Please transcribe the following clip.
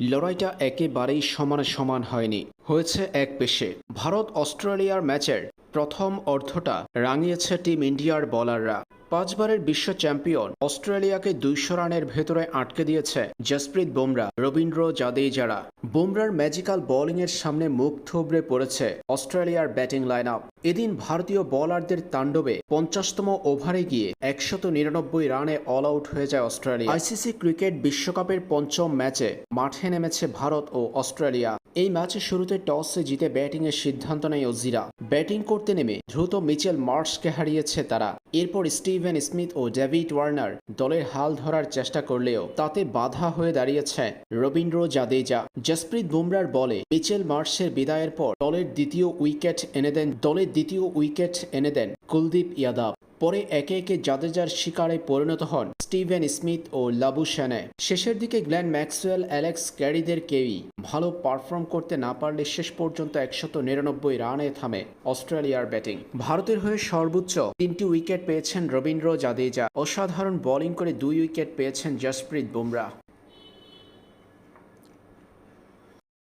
লড়াইটা একেবারেই সমান সমান হয়নি। হয়েছে এক পেশে। ভারত অস্ট্রেলিয়ার ম্যাচের প্রথম অর্ধটা রাঙিয়েছে টিম ইন্ডিয়ার বলাররা। পাঁচবারের বিশ্ব চ্যাম্পিয়ন অস্ট্রেলিয়াকে দুইশো রানের ভেতরে আটকে দিয়েছে জসপ্রীত বুমরা, রবীন্দ্র জাদেজারা। বুমরার ম্যাজিক্যাল বোলিংয়ের সামনে মুখ থুবড়ে পড়েছে অস্ট্রেলিয়ার ব্যাটিং লাইন আপ এদিন ভারতীয় বোলারদের তাণ্ডবে পঞ্চাশতম ওভারে গিয়ে একশত নিরানব্বই রানে অল আউট হয়ে যায় অস্ট্রেলিয়া। আইসিসি ক্রিকেট বিশ্বকাপের পঞ্চম ম্যাচে মাঠে নেমেছে ভারত ও অস্ট্রেলিয়া। এই ম্যাচে শুরুতে টসে জিতে ব্যাটিংয়ের সিদ্ধান্ত নেয় অজিরা ব্যাটিং করতে নেমে দ্রুত মিচেল মার্শকে হারিয়েছে তারা। এরপর স্টিভেন স্মিথ ও ডেভিড ওয়ার্নার দলের হাল ধরার চেষ্টা করলেও তাতে বাধা হয়ে দাঁড়িয়েছে রবীন্দ্র জাদেজা। জসপ্রীত বুমরার বলে, মিচেল মার্শের বিদায়ের পর দলের দ্বিতীয় উইকেট এনে দেন দলের দ্বিতীয় উইকেট এনে দেন কুলদীপ ইয়াদাব। পরে একে একে জাদেজার শিকারে পরিণত হন স্টিভেন স্মিথ ও লাবু সেনে। শেষের দিকে গ্ল্যান ম্যাক্সওয়েল, অ্যালেক্স ক্যারিদের কেউই ভালো পারফর্ম করতে না পারলে শেষ পর্যন্ত একশত নিরানব্বই রানে থামে অস্ট্রেলিয়ার ব্যাটিং। ভারতের হয়ে সর্বোচ্চ তিনটি উইকেট পেয়েছেন রবীন্দ্র জাদেজা। অসাধারণ বোলিং করে দুই উইকেট পেয়েছেন জসপ্রীত বুমরা।